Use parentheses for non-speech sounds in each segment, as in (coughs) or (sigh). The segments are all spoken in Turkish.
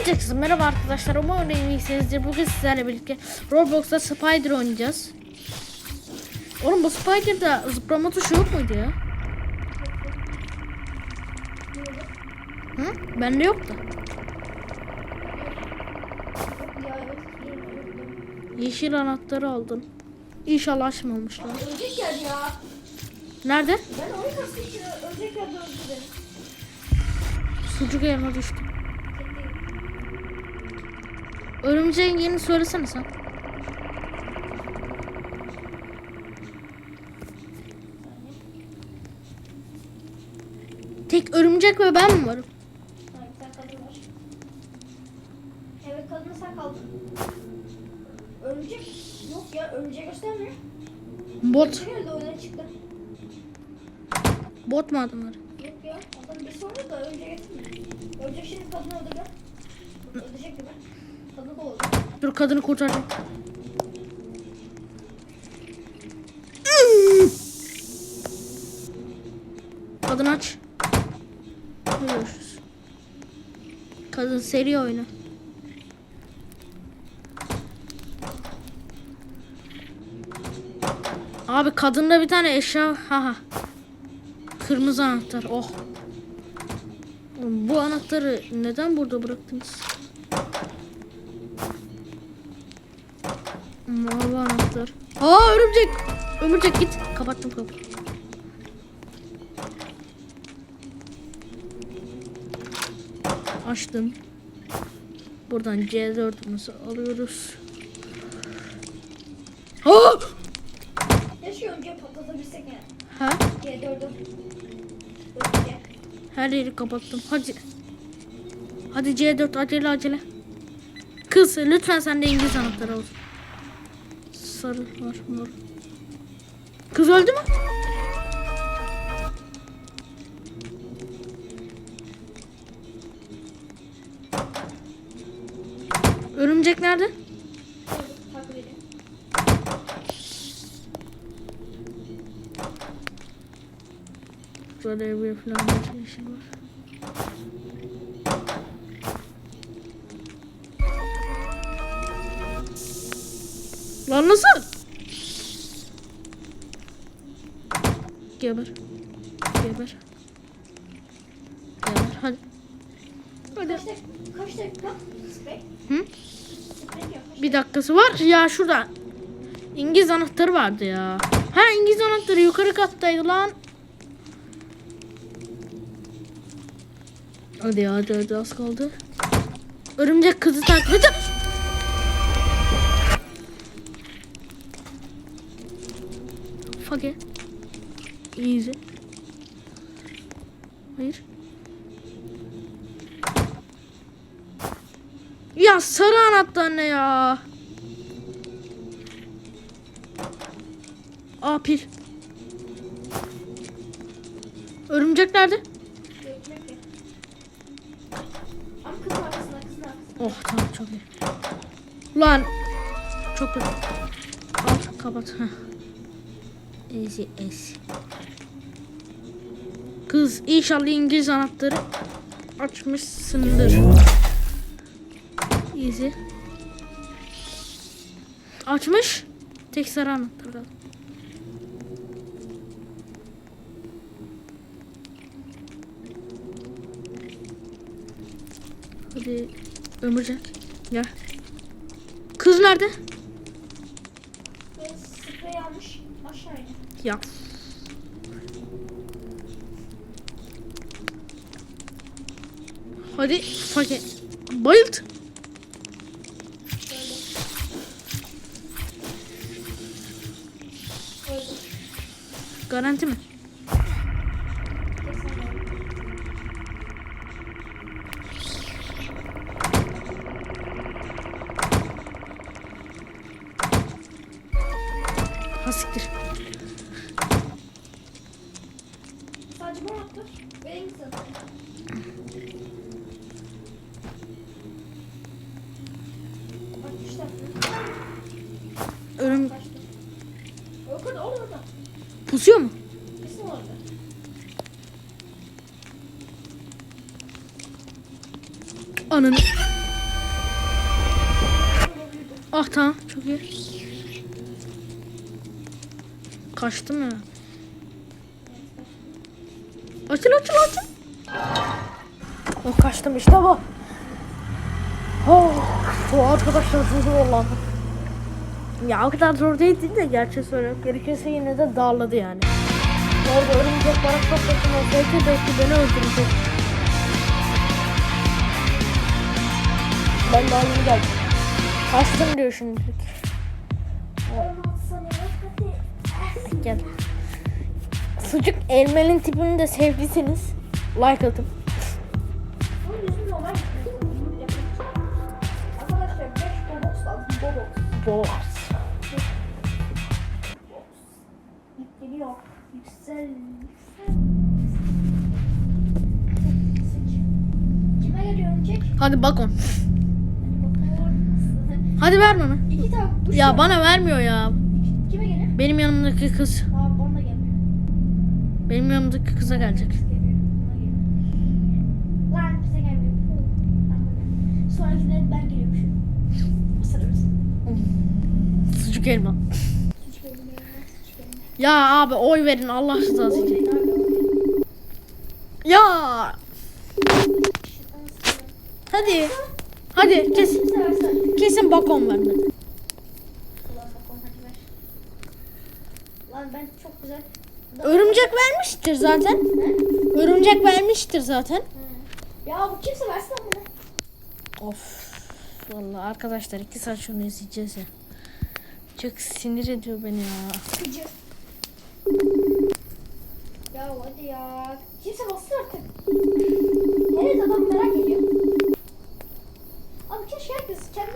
Öncelikle merhaba arkadaşlar. Umarım iyisinizdir. Bugün sizlerle birlikte Roblox'ta Spider oynayacağız. Oğlum bu Spider'da zıplama tuşu yok muydu ya? Hı? Bende yok da. Yeşil anahtarı aldım. İnşallah açmamışlar. Nerede? Ben yerde öldürdüm. Sucuk yerine düştüm. Örümceğin yerini söylesene sen. Tek örümcek ve ben mi varım? Kadın var. Evet kadını sen kaldın. Örümcek yok ya örümceği göstermiyor. Bot. Nerede çıktı? Bot mu adamlar? Yok ya adam bir sonra da örümceği getirmiyor. Örümcek şimdi kadını öldürdü. Öldürecek gibi. Dur kadını kurtaracağım. Kadın aç. Görüşürüz. Kadın seri oyna. Abi kadında bir tane eşya. Haha. Kırmızı anahtar. Oh. Bu anahtarı neden burada bıraktınız? Mavi anahtar. Aa örümcek. Örümcek git. Kapattım kapıyı. Açtım. Buradan C4'ümüzü alıyoruz. Aa! Keşke önce patlatabilsek yani. Ha? G4'ü. Örümceği. Her yeri kapattım. Hadi. Hadi C4 acele acele. Kız lütfen sen de İngiliz anahtarı olsun. Sarı var mor. Kız öldü mü? Örümcek nerede? Burada bir falan bir şey var. Lan nasıl? Geber. Geber. Geber hadi. Hadi. Kaç dakika? Kaç. Hı? Bir dakikası var. Ya şurada. İngiliz anahtarı vardı ya. Ha İngiliz anahtarı yukarı kattaydı lan. Hadi hadi hadi az kaldı. Örümcek kızı takip Fuck it. Easy. Hayır. Ya sarı anahtar ne ya? Aa pil. Örümcek nerede? Oh tamam çok iyi. Lan. Çok kötü. Al kapat. Heh. Easy easy. Kız inşallah İngiliz anahtarı açmışsındır. Easy. Açmış. Tek sarı anahtar kaldı. Hadi Ömürcek gel. Kız nerede? Ya. Hadi fakir. Bayılt. Garanti mi? Ananı. Ah tamam çok iyi. Kaçtım ya. Açıl açıl açıl. Oh, kaçtım işte bu. Oh, bu arkadaşlar zor zorlandı. Ya o kadar zor değildi de gerçi söylemek gerekirse yine de darladı yani. Orada örümcek bana çok yakın olsaydı belki beni öldürecek. Ben daha yeni geldim. Kaçtım diyor şimdi. Gel. Sucuk elmenin tipini de sevdiyseniz like atın. Bunun yüzünü normal yapıyoruz. Arkadaşlar 5 bobox lazım. Bobox. Box. Yükleniyor. Yüksel. Yüksel. Sıç. Kime geliyor örümcek? Hadi. Hadi bakalım. Hadi ver bana. İki tane Ya var. bana vermiyor ya. Kime geliyor? Benim yanımdaki kız. Bana da gelmiyor. Benim yanımdaki kıza gelecek. Lan bize gelmiyor. Sonrakinde ben geliyormuşum. Isırırız. Sucuk elma. Ya abi oy verin Allah rızası için. Ya hadi. Hadi versen. Kesin bakon vermedi. Ulan bak onu hadi ver. Lan ben çok güzel. Örümcek vermiştir zaten. Ne? Örümcek vermiştir zaten. Hı. Ya bu kimse versin bunu. Of. Vallahi arkadaşlar iki saat şunu izleyeceğiz ya. Çok sinir ediyor beni ya. Sıkıcı. Ya hadi ya. Kimse bassın artık. Evet adam merak ediyor. Abi keşke herkes kendi,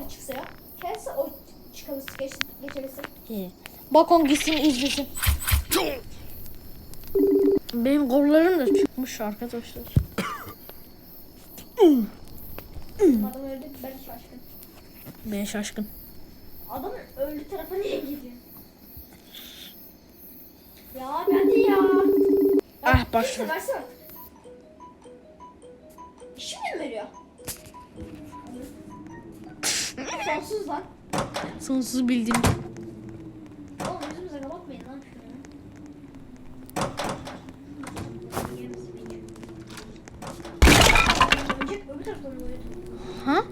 oyun çıksa ya. Kendisi o çıkabilse, geç, geçebilse. İyi. Bakon gitsin izlesin. Benim kollarım da çıkmış arkadaşlar. Adam öldü ben şaşkın. Ben şaşkın. Adamın öldü tarafa niye gidiyor? Ya abi hadi ya. Ah, Kimse başladı. Sonsuz lan. Sonsuz bildiğim. Oğlum yüzümüze kapatmayın lan? Ha?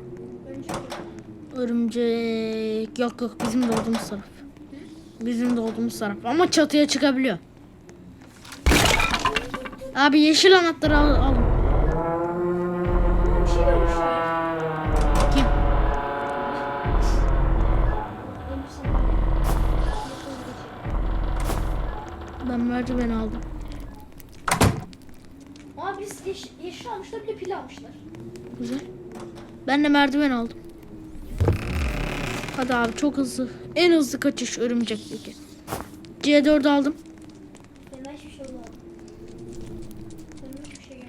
Örümcek. Yok yok bizim de olduğumuz taraf. Bizim de olduğumuz taraf. Ama çatıya çıkabiliyor. Abi yeşil anahtarı al. al. Ben merdiveni aldım. Ama biz yeş yeşil almışlar bir de pil almışlar. Güzel. Ben de merdiven aldım. Hadi abi çok hızlı. En hızlı kaçış örümcekteki. C4 aldım. Benim hiçbir şey. Benim hiçbir şey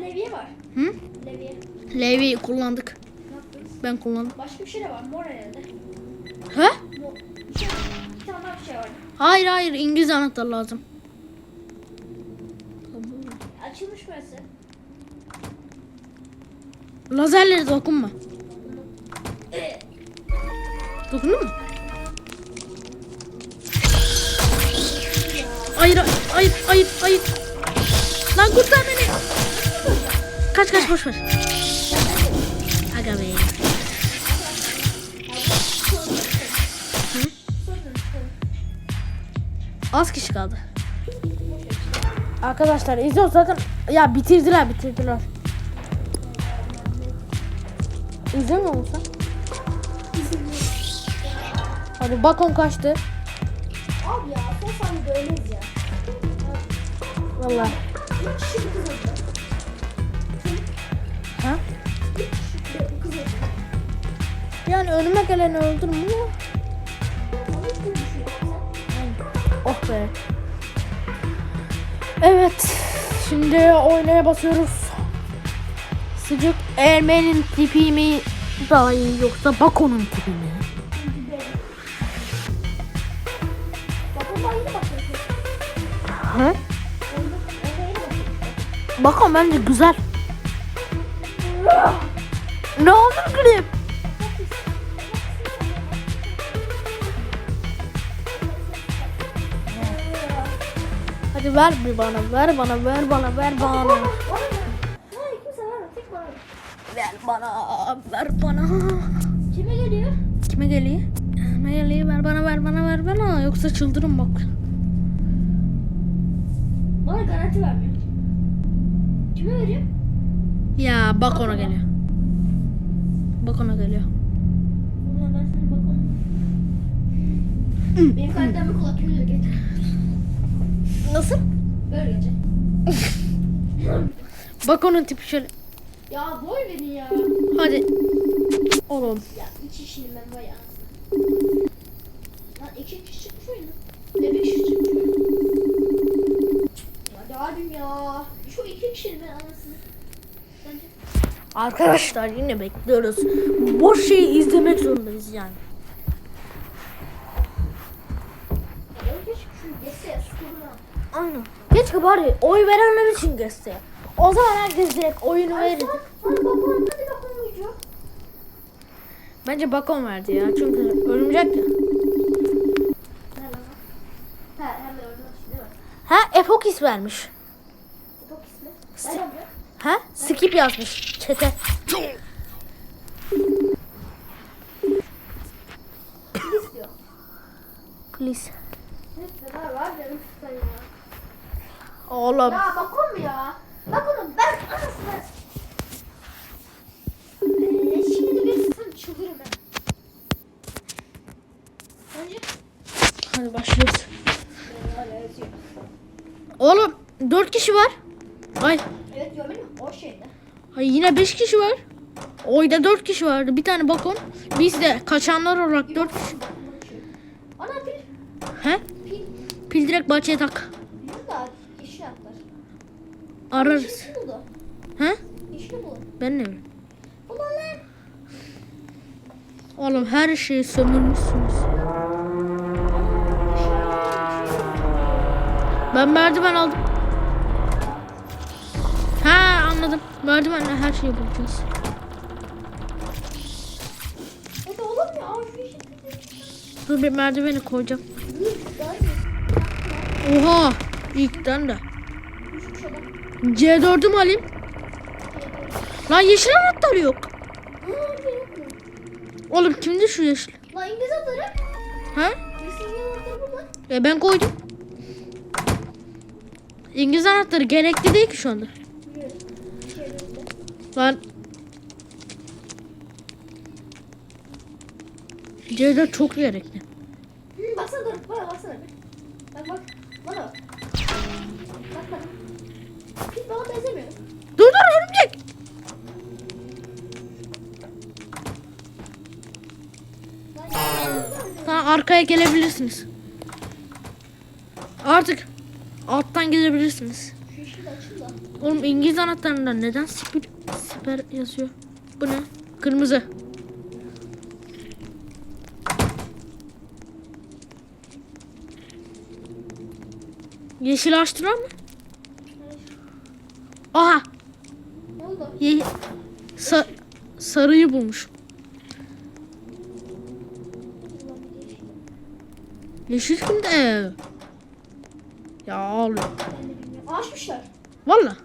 levye var. Hı? Levye. Levi'yi kullandık. Ne yaptınız? Ben kullandım. Başka bir şey de var. Mor herhalde. He? Mor. Bir Bir tane daha bir şey var. Hayır hayır İngiliz anahtar lazım. Açılmış burası. Lazerlere dokunma. Dokundun mu? Hayır hayır hayır hayır. Lan kurtar beni. Kaç kaç boş ver. Az kişi kaldı. Arkadaşlar izliyor zaten. Ya bitirdiler bitirdiler. İzlemiyor musun? Hadi bakon kaçtı. Abi ya son saniyede öyleyiz ya. Vallahi. Üç kişi bir kız öldü. Ha? Üç kişi bir kız öldü. Yani önüme geleni öldürme ama. Oh be. Evet. Şimdi oynaya basıyoruz. Sıcak Ermen'in tipi mi daha iyi yoksa Bakon'un tipi mi? Bakıyorum. Bakon bence güzel. Ne oldu klip? Ver bir bana, ver bana, ver bana, ver bana. Ver. Bana ver. Bana, ver bana. Kime geliyor? Kime geliyor? Kime geliyor? Ver bana, ver bana, ver bana. Yoksa çıldırırım bak. Bana garanti vermiyor. Kime veriyor? Ya bak ona geliyor. Bak ona geliyor. Ulan ben sana bakalım. Benim karakterime kulak öyle geç. Nasıl? Böyle geç. (laughs) Bak onun tipi şöyle. Ya boy verin ya. Hadi. Oğlum. Ya iki kişiyim ben bayağı. Lan iki kişi çıkmış oyunu. Ne bir kişi çıkmış oyunu. Hadi abim ya. Şu iki kişiyim ben anasını. Arkadaşlar yine bekliyoruz. Boş şeyi izlemek zorundayız yani. Ya keşke şu geçse ya skoruna. Aynen. Keşke bari oy verenler için geçse. O zaman herkes direkt oyunu verirdi. Bence Bakon verdi ya. Çünkü örümcek ya. Ha mi? Epokis vermiş. Nereden biliyor? Ha skip yazmış çete. Kim istiyor? Please. Neyse var var benim tutan ya. Oğlum. Ya bak oğlum ya. Bak oğlum ben anasını. Eee şimdi bir sen çıldırırım ben. Sence? Hadi başlıyoruz. Oğlum 4 kişi var. Ay, Evet görmedin mi? O şeyde. ay yine 5 kişi var. Oyda 4 kişi vardı. Bir tane Bakon. Biz de kaçanlar olarak 4 kişi. Ana pil. He? Pil. Pil direkt bahçeye tak. Biliyorum da yeşil atlar. Ararız. Buldu. He? Yeşil buldu. Ben ne lan. Oğlum her şeyi sömürmüşsünüz. Ben merdiven aldım. Ha anladım. Merdivenle her şeyi bulacağız. Yeşil. Dur bir merdiveni koyacağım. Oha! İlkten de. Düşmüş adam. C4'ümü alayım. Lan yeşil anahtar yok. Aa? Oğlum kimdi şu yeşil? Lan İngiliz atları. Ha? İngiliz atları bu lan. E ben koydum. İngiliz anahtarı gerekli değil ki şu anda. Lan. C4 çok gerekli. Hı, baksana dur. Bana baksana. Bak bak. Bana bak. Bak bak. Dur dur örümcek. Tamam arkaya gelebilirsiniz. Artık alttan gelebilirsiniz. Oğlum İngiliz anahtarında neden siper, siper yazıyor? Bu ne? Kırmızı. Yeşil açtılar mı? Aha! Ne oldu? Ye sa- sarıyı bulmuş. Yeşil. Kimde? Ya ağlıyor. Açmışlar. Valla.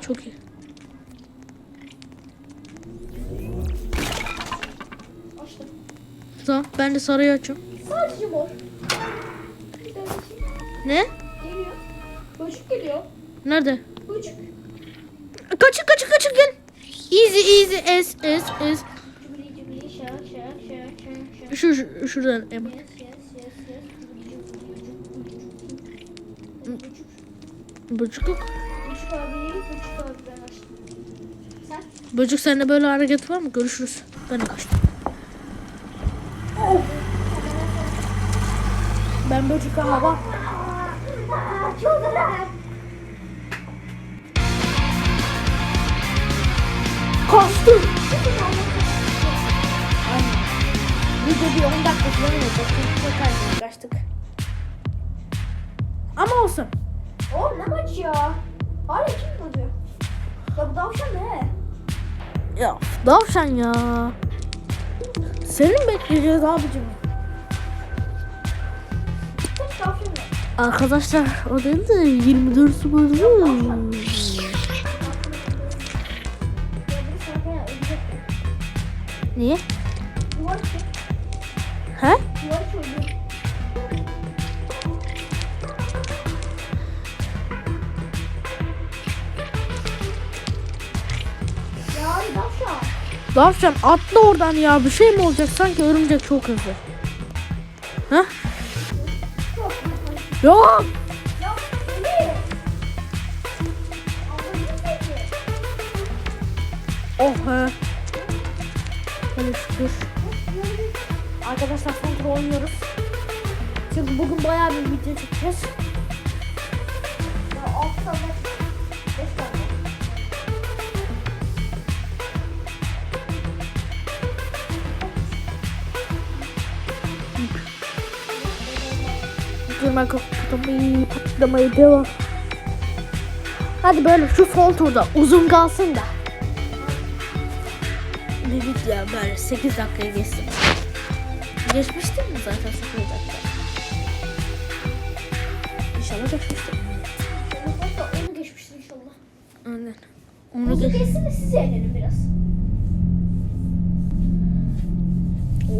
Çok iyi. Açtım. Tamam ben de sarıyı açıyorum. Sadece mor. Ne? geliyor. Böcük geliyor. Nerede? Böcük. Kaçın kaçın kaçın gel. Easy easy es es es. Şu, şu şuradan Emma. Böcük. Yok. Böcük abi. Böcük abi ben açtım. Sen? Böcük sende böyle hareket var mı? Görüşürüz. Ben de kaçtım. Ben böcük hava. Çıldırırım. Kaçtım. Video bir 10 dakika falan olacak. Çok kaçtık. Ama olsun. Oğlum ne maç ya? Hala kim bozuyor? Ya bu tavşan ne? Ya davşan ya. Senin bekleyeceğiz abicim. Arkadaşlar o değil de 24 Şubat'ı. Ay tavşan. Davşan atla oradan ya bir şey mi olacak sanki örümcek çok hızlı. Çok. Yok. Oh he. Hele şükür. Arkadaşlar son oynuyoruz. Çünkü bugün bayağı bir video çekeceğiz. Durma patlamayı patlamaya devam. Hadi böyle şu son turda uzun kalsın da. Bir video böyle 8 dakikaya geçsin. Geçmiştir mi zaten 8 dakika? İnşallah geçmiştir. Hatta onu geçmiştir inşallah. Aynen. Onu geç. geçsin de siz eğlenin biraz.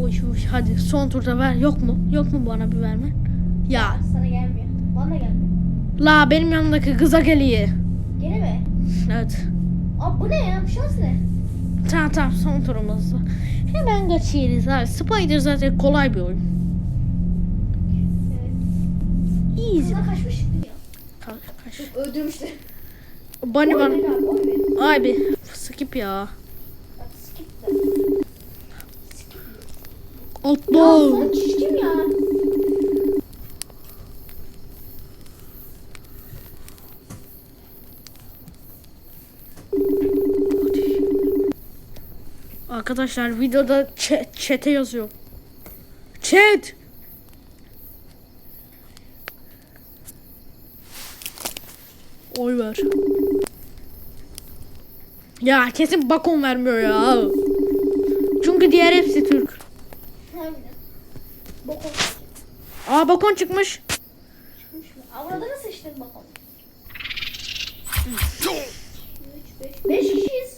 Oy, oy, hadi son turda ver. Yok mu? Yok mu bana bir verme? Ya. Sana gelmiyor. Bana da gelmiyor. La benim yanımdaki kıza geliyor. Gene mi? Evet. Abi bu ne ya? Bu şans ne? Tamam tamam son turumuzda. Hemen geçeriz abi. Spider zaten kolay bir oyun. Evet. Easy. Kaçmış ya. Kaç, kaç. Öldürmüştü. Bunny beni abi, skip ya. Skip de. Ya Atla. çişkim ya. Arkadaşlar videoda chat, chat'e yazıyor. Chat. Oy ver. Ya kesin bakon vermiyor ya. Çünkü diğer hepsi Türk. Bok oldu. Aa bakon çıkmış. Çıkmış mı? Burada nasıl sıçtın bakalım. 3, 5. 5 kişiyiz.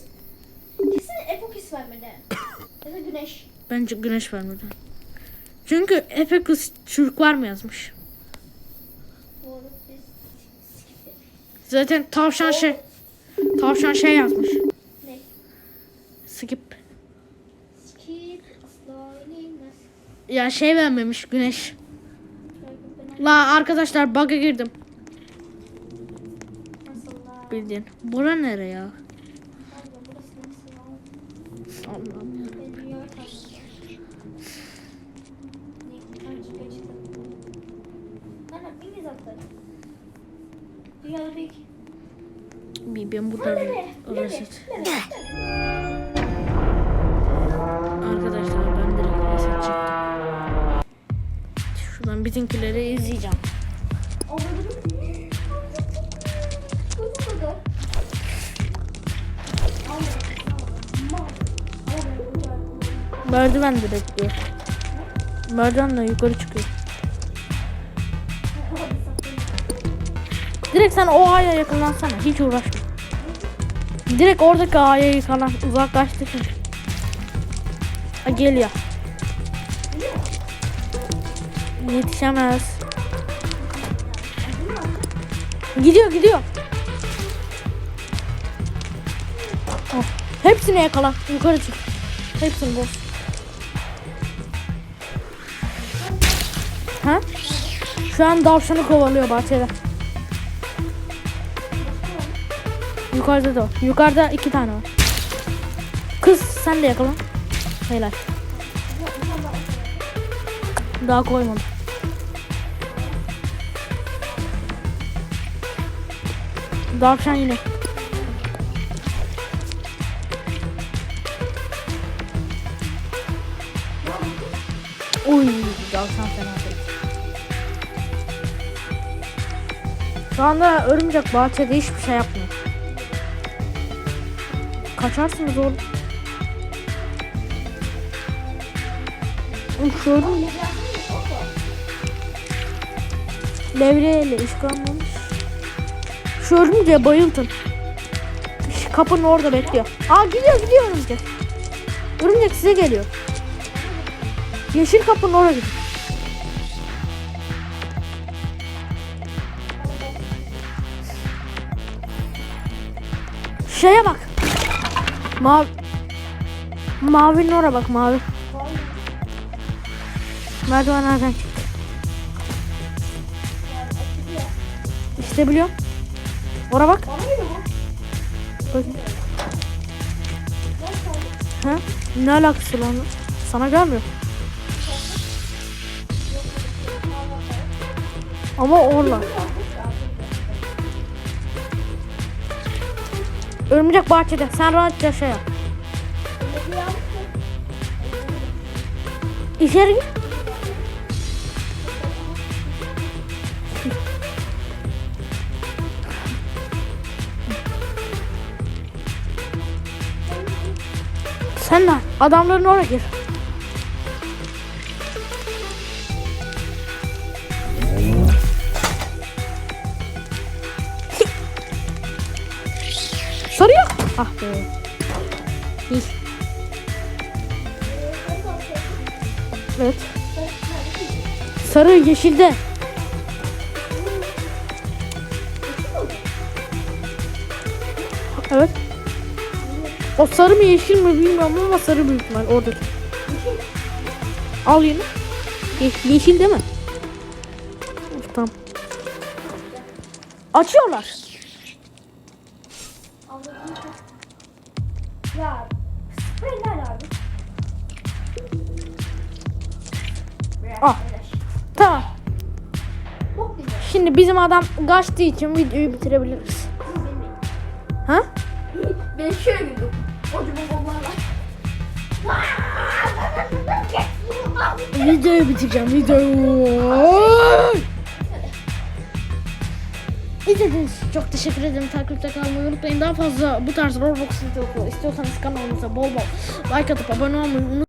Vermedi. (coughs) ya da güneş. Bence güneş vermedi. Çünkü Efe kız Türk var mı yazmış. Doğru. Zaten tavşan şey tavşan şey yazmış. Ne? Skip. Skip. Ya şey vermemiş güneş. La arkadaşlar bug'a girdim. Bildiğin. Bura nere ya? Pardon, burası nasıl ya? Allah'ım ya. Ben dünyayı karşıladım. Ne? Hangi kaçtı? Anam İngiliz atları. Dünyada büyük. Bir ben burada Leme, bir leme, orası. leme, leme. Arkadaşlar ben direkt reset çektim. Şuradan bizimkileri izleyeceğim. Merdiven direkt diyor. Merdivenle yukarı çıkıyor. Direkt sen o ağaya yakınlansana. Hiç uğraşma. Direkt oradaki ağaya yakınlan. Uzaklaştır. Ha, geliyor. Yetişemez. Gidiyor gidiyor. Oh, Hepsini yakala. Yukarı çık. Hepsini boz. Ha? Şu an davşanı kovalıyor bahçede. Yukarıda da var. Yukarıda iki tane var. Kız sen de yakala. Helal. Daha koymadım. Davşan yine. Uy, davşan fena Şu anda örümcek bahçede hiçbir şey yapmıyor. Kaçarsınız oğlum. Şu örümcek. Devreyle iş kalmamış. Şu örümceğe bayıldım. Kapının orada bekliyor. Aa gidiyor gidiyor örümcek. Örümcek size geliyor. Yeşil kapının oraya gidiyor. Şeye bak. Mavi. Mavinin oraya bak mavi. Merdivenlerden çık. İşte biliyorum. Oraya bak. Ha? Ne alakası lan? Sana gelmiyor. Ama orla. Örümcek bahçede. Sen rahatça şey yap. İçeri git. Sen de adamların oraya gir. Sarı yeşilde. Evet. O sarı mı yeşil mi bilmiyorum ama sarı büyük ihtimal oradaki. Al yine. Ye- yeşil değil mi? Tamam. Açıyorlar. Şimdi bizim adam kaçtığı için videoyu bitirebiliriz. Ha? Ben şöyle güldüm. Kocaman bombalarla. Videoyu bitireceğim. Videoyu. İzlediğiniz için çok teşekkür ederim. Takipte kalmayı unutmayın. Daha fazla bu tarz Roblox videosu istiyorsanız kanalımıza bol bol like atıp abone olmayı unutmayın.